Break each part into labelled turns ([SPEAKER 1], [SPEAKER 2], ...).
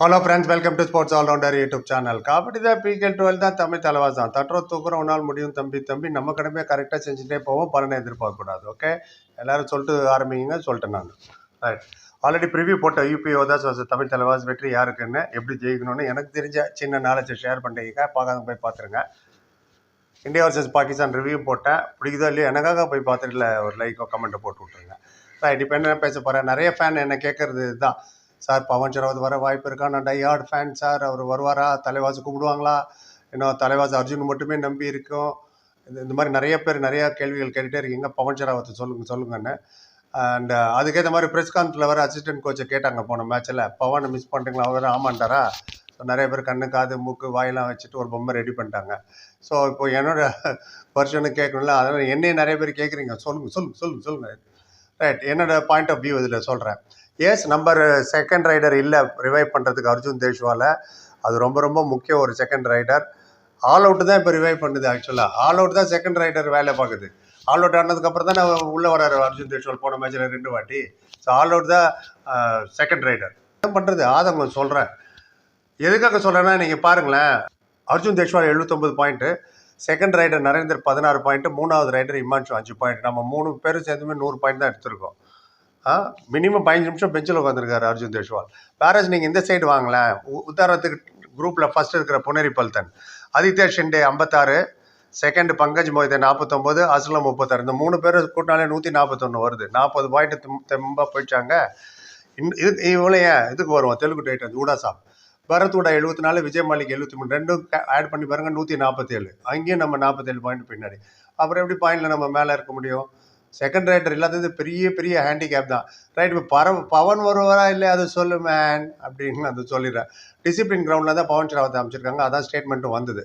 [SPEAKER 1] Hello friends welcome to sports all rounder YouTube channel kabaddi தான் PKL twelve தான் தமிழ் தலைவாஸ் தான் தட்டுற தூக்குற ஒரு நாள் முடியும் தம்பி தம்பி. நம்ம கடமையை கரெக்டாக செஞ்சுட்டே போவோம். பலனை எதிர்பார்க்கக்கூடாது ஓகே எல்லாரும் சொல்லிட்டு ஆரம்பிங்க சொல்லிட்டேன் நான். ரைட் ஆல்ரெடி ப்ரிவியூ போட்ட யூபிஓ தான் தமிழ் தலைவாஸ் வெற்றி யாருக்குன்னு எப்படி ஜெயிக்கணும்னு எனக்கு தெரிஞ்ச சின்ன நாலேஜை ஷேர் பண்ணிக்க பார்க்காத போய் பார்த்துருங்க. இந்தியா வர்சஸ் பாகிஸ்தான் ரிவ்யூ போட்டேன் பிடிக்குதோ இல்லையோ எனக்காக போய் பார்த்துட்டு ஒரு லைக்கோ கமெண்ட்டை போட்டு விட்ருங்க ரைட் இப்போ என்ன பேச போகிறேன் நிறைய ஃபேன் என்ன கேட்குறது தான் சார் பவன் சரவத் வர வாய்ப்பு இருக்கா? நான் டையார்ட் ஃபேன் சார். அவர் வருவாரா? தலைவாசு கூப்பிடுவாங்களா இன்னும் தலைவாசு அர்ஜுன் மட்டுமே நம்பி இருக்கோம். இந்த இந்த மாதிரி நிறைய பேர் நிறைய கேள்விகள் கேட்டுகிட்டே இருக்கீங்க. பவன் சரவத்தை சொல்லுங்க சொல்லுங்கன்னு அண்ட் அதுக்கேற்ற மாதிரி ப்ரெஸ் கான்ஃபில் வர அசிஸ்டன்ட் கோச்சை கேட்டாங்க போன மேட்ச்சில் பவனை மிஸ் பண்ணுறீங்களா அவர் ஆமாண்டாரா ஸோ நிறைய பேர் கண்ணு காது மூக்கு வாயெல்லாம் வச்சுட்டு ஒரு பொம்மை ரெடி பண்ணிட்டாங்க. ஸோ இப்போ என்னோட வருஷன்னு கேட்கணும்ல அதனால் என்னையும் நிறைய பேர் கேட்குறீங்க. சொல்லுங்க சொல்லுங்க சொல்லுங்க சொல்லுங்க. ரைட் என்னோட பாயிண்ட் ஆஃப் வியூ இதில் சொல்கிறேன் எஸ் நம்பர் செகண்ட் ரைடர் இல்லை. ரிவைவ் பண்ணுறதுக்கு அர்ஜுன் தேஷ்வால. அது ரொம்ப ரொம்ப முக்கிய ஒரு செகண்ட் ரைடர் ஆல் அவுட் தான் இப்போ ரிவைவ் பண்ணுது ஆக்சுவலாக ஆல் அவுட் தான் செகண்ட் ரைடர் வேலை பார்க்குது. ஆல் அவுட் ஆனதுக்கப்புறம் தான் நான் உள்ளே வராரு அர்ஜுன் தேஷ்வால் போன மேட்ச்சில் ரெண்டு வாட்டி. ஸோ ஆல் அவுட் தான் uh, செகண்ட் ரைடர் என்ன பண்ணுறது ஆதங்கம் சொல்கிறேன் எதுக்காக சொல்கிறேன்னா நீங்கள் பாருங்களேன். அர்ஜுன் தேஷ்வால் எழுபத்தொம்பது பாயிண்ட்டு செகண்ட் ரைடர் நரேந்தர் பதினாறு பாயிண்ட் மூணாவது ரைடர் இமான்ஷு அஞ்சு பாயிண்ட் நம்ம மூணு பேரும் சேர்ந்துமே நூறு பாயிண்ட் தான் எடுத்திருக்கோம். மினிமம் பதினஞ்சு நிமிஷம் பெஞ்சில் உட்காந்துருக்காரு அர்ஜுன் தேஷ்வால். பேரஸ் நீங்கள் இந்த சைடு வாங்களேன். உ- உதாரணத்துக்கு குரூப்பில் ஃபஸ்ட் இருக்கிற புனேரி பல்தன் ஆதித்யா ஷிண்டே ஐம்பத்தாறு செகண்ட் பங்கஜ் மொய்தே நாற்பத்தொம்போது அஸ்லம் முப்பத்தாறு. இந்த மூணு பேர் கூட்டினாலே நூற்றி நாற்பத்தொன்று வருது நாற்பது பாயிண்ட் தெம்பாக போயிட்டாங்க. இன் இது இவ்வளோ ஏன்? இதுக்கு வருவோம். தெலுங்கு டைட்டன்ஸ் ஊடா சாப். பரத் ஊடா எழுபத்தி நாலு விஜய் மாலிக் எழுபத்தி மூணு ரெண்டும் ஆட் பண்ணி பாருங்க நூற்றி நாற்பத்தேழு அங்கேயும் நம்ம நாற்பத்தேழு பாயிண்ட் பின்னாடி. அப்புறம் எப்படி பாயிண்டில் நம்ம மேலே இருக்க முடியும்? செகண்ட் ரைட்டர் இல்லாதது பெரிய பெரிய ஹேண்டிகேப் தான். ரைட் இப்போ பர பவன் வருவாரா இல்லை அது சொல்லு மேன் அப்படின்னு அது சொல்லிடுறேன் டிசிப்ளின் கிரவுண்டில் தான் பவன் ஷராவத்தை அமைச்சிருக்காங்க. அதான் ஸ்டேட்மெண்ட்டும் வந்தது.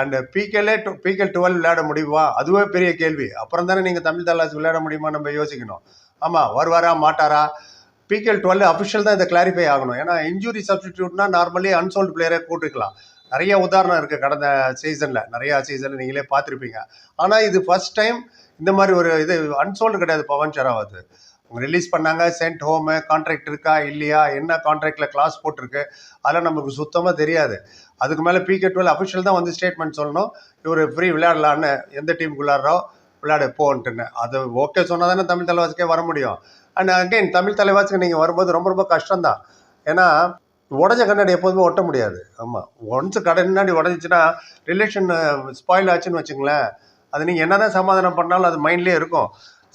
[SPEAKER 1] அண்டு பிகேலே பிகேல் டுவெல் விளையாட முடியுமா? அதுவே பெரிய கேள்வி. அப்புறம் தானே நீங்கள் தமிழ் தலாஸ் விளையாட முடியுமா நம்ம யோசிக்கணும். ஆமாம் வருவாரா மாட்டாரா? பிகேல் டுவெல் அஃபிஷியல் தான் இதை கிளாரிஃபை ஆகணும். ஏன்னா இன்ஜுரி சப்ஸ்டிடியூட்னா நார்மலி அன்சோல்டு பிளேயரை கூட்டுக்கலாம். நிறைய உதாரணம் இருக்குது கடந்த சீசனில் நிறையா சீசனில் நீங்களே பார்த்துருப்பீங்க. ஆனால் இது ஃபர்ஸ்ட் டைம் இந்த மாதிரி ஒரு இது அன்சோல்டு கிடையாது பவன் ஷராவத் அவங்க ரிலீஸ் பண்ணாங்க சென்ட் ஹோமு கான்ட்ராக்ட் இருக்கா இல்லையா என்ன கான்ட்ராக்டில் கிளாஸ் போட்டிருக்கு அதெல்லாம் நமக்கு சுத்தமாக தெரியாது. அதுக்கு மேலே பிகே டுவெல் அஃபிஷியல் தான் வந்து ஸ்டேட்மெண்ட் சொல்லணும். இவர் ஃப்ரீ விளையாடலான்னு எந்த டீமுக்குள்ளாரோ விளையாட போன்ட்டுன்னு. அது ஓகே சொன்னால் தானே தமிழ் தலைவாசிக்கே வர முடியும். அண்ட் அகெயின் தமிழ் தலைவாசிக்கு நீங்கள் வரும்போது ரொம்ப ரொம்ப கஷ்டம்தான். ஏன்னா உடஞ்ச கண்ணாடி எப்போதுமே ஒட்ட முடியாது. ஆமாம் ஒன்ஸ் கண்ணாடி உடஞ்சிச்சுன்னா ரிலேஷன் ஸ்பாயில் ஆச்சுன்னு வச்சுங்களேன். அது நீங்கள் என்ன தான் சமாதானம் பண்ணாலும் அது மைண்ட்லேயே இருக்கும்.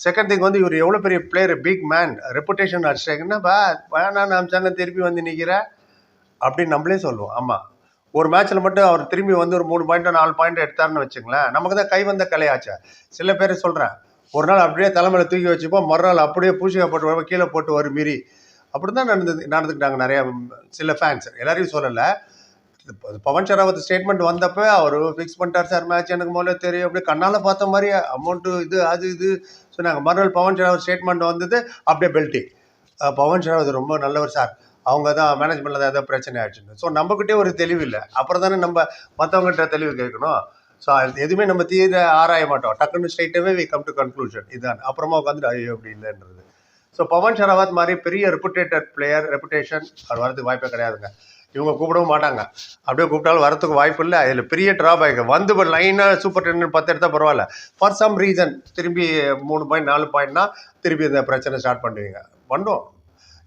[SPEAKER 1] செகண்ட் திங் வந்து இவர் எவ்வளோ பெரிய பிளேயர் பிக் மேன் ரெப்புடேஷன் அடிச்சிட்டாங்கன்னா பா வேணாம் சேனல் திருப்பி வந்து நிற்கிற அப்படின்னு நம்மளே சொல்லுவோம். ஆமாம் ஒரு மேட்ச்சில் மட்டும் அவர் திரும்பி வந்து ஒரு மூணு பாயிண்ட்டோ நாலு பாயிண்ட் எடுத்தாருன்னு வச்சுங்களேன். நமக்கு தான் கை வந்த கலையாச்சா. சில பேர் சொல்கிறேன் ஒரு நாள் அப்படியே தலைமையில் தூக்கி வச்சுப்போம். மறுநாள் அப்படியே பூசிக்கா போட்டு கீழே போட்டு வரும் மீறி. அப்படி தான் நடந்தது நடந்துக்கிட்டாங்க நிறையா சில ஃபேன்ஸ் எல்லாரையும் சொல்லலை. பவன் ஷராவத் ஸ்டேட்மெண்ட் வந்தப்போ அவர் ஃபிக்ஸ் பண்ணிட்டார் சார் மேட்ச் எனக்கு முதல்ல தெரியும். அப்படியே கண்ணால் பார்த்த மாதிரி அமௌண்ட்டு இது அது இது சொன்னாங்க. மறுநாள் பவன் ஷராவத் ஸ்டேட்மெண்ட் வந்தது அப்படியே பெல்ட்டி பவன் ஷராவத் ரொம்ப நல்லவர் சார் அவங்க தான் மேனேஜ்மெண்ட்டில் தான் ஏதாவது பிரச்சனை ஆயிடுச்சுன்னு. ஸோ நம்மக்கிட்டே ஒரு தெளிவு இல்லை. அப்புறம் தானே நம்ம மற்றவங்ககிட்ட தெளிவு கேட்கணும். ஸோ எதுவுமே நம்ம தீர ஆராய மாட்டோம். டக்குன்னு ஸ்ட்ரைட்டாகவே வி கம் டு கன்க்ளூஷன் இதுதான் அப்புறமா உட்காந்துட்டு ஐயோ அப்படி இல்லைன்றது. ஸோ பவன் ஷராவத் மாதிரி பெரிய ரெப்புடேட்டட் பிளேயர் ரெப்புடேஷன் அவர் வரதுக்கு வாய்ப்பே கிடையாதுங்க. இவங்க கூப்பிடவும் மாட்டாங்க. அப்படியே கூப்பிட்டாலும் வரத்துக்கு வாய்ப்பு இல்லை. அதில் பெரிய ட்ராபேக் வந்து இப்போ லைனாக சூப்பர் டென் பத்து எடுத்தால் பரவாயில்ல. ஃபார் சம் ரீசன் திரும்பி மூணு பாயிண்ட் நாலு பாயிண்ட்னா திருப்பி இந்த பிரச்சனை ஸ்டார்ட் பண்ணுவீங்க. பண்ணோம்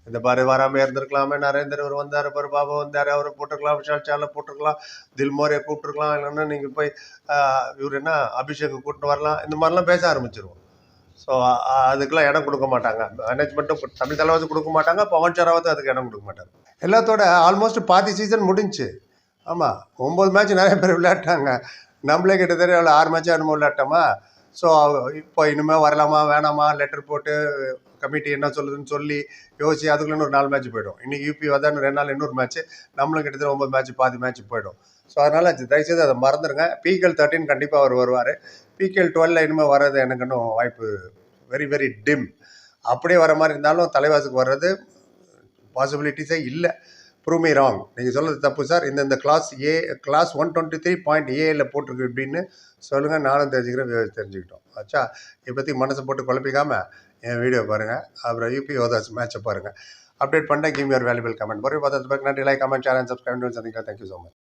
[SPEAKER 1] இந்த பாரு வராமல் இருந்திருக்கலாமே. நரேந்தர் அவர் வந்தார் பாரு பாபா வந்தார் அவரை போட்டிருக்கலாம் விஷால் சாலை போட்டிருக்கலாம் தில்மோரியை கூப்பிட்டுருக்கலாம் இல்லைன்னா நீங்கள் போய் இவர் என்ன அபிஷேக் கூப்பிட்டு வரலாம் இந்த மாதிரிலாம் பேச ஆரம்பிச்சிருவோம். ஸோ அதுக்கெல்லாம் இடம் கொடுக்க மாட்டாங்க. மேனேஜ்மெண்ட்டும் தமிழ் தலைவாசி கொடுக்க மாட்டாங்க பவன் சராவத்தும் அதுக்கு இடம் கொடுக்க மாட்டாங்க. எல்லாத்தோட ஆல்மோஸ்ட் பாதி சீசன் முடிஞ்சுச்சு. ஆமாம் ஒம்பது மேட்ச் நிறைய பேர் விளையாட்டாங்க. நம்மளே கிட்டத்தட்ட எவ்வளோ ஆறு மேட்ச் என்னமோ விளையாட்டோமா? ஸோ இப்போ இனிமேல் வரலாமா வேணாமா? லெட்டர் போட்டு கமிட்டி என்ன சொல்லுதுன்னு சொல்லி யோசிச்சு அதுக்குள்ள ஒரு நாலு மேட்ச் போயிடும். இன்னைக்கு யூபி வந்தான்னு ரெண்டு நாள் இன்னொரு மேட்ச் நம்மளும் கிட்டத்தட்ட ஒம்பது மேட்ச் பாதி மேட்ச் போயிடும். ஸோ அதனால் தயவுசெய்து அதை மறந்துடுங்க பிகேஎல் தேர்ட்டின் கண்டிப்பாக அவர் வருவார். பிகேஎல் டுவெல்ல இனிமேல் வர்றது எனக்கு இன்னும் வாய்ப்பு வெரி வெரி டிம் அப்படியே வர மாதிரி இருந்தாலும் தலைவாசுக்கு வர்றது பாசிபிலிட்டிஸே இல்லை. ப்ரூமி ராங் நீங்கள் சொல்கிறது தப்பு சார் இந்த இந்த class A class one twenty three point ஏல போட்டிருக்கு இப்படின்னு சொல்லுங்கள் நானும் தெரிஞ்சுக்கிறேன் தெரிஞ்சுக்கிட்டோம். ஆச்சா இப்போதைக்கு மனசை போட்டு குழப்பிக்காமல் என் வீடியோ பாருங்கள் அப்புறம் யூபி ஓதாஸ் மேட்சை பாருங்கள் அப்டேட் பண்ணேன் கிவ் யுவர் வேல்யூபிள் கமெண்ட் மறுபடியும் பார்த்து நன்றி. லைக் கமெண்ட் சேனல் சப்ஸ்கிரைப் சந்திக்கலாம். Thank you so much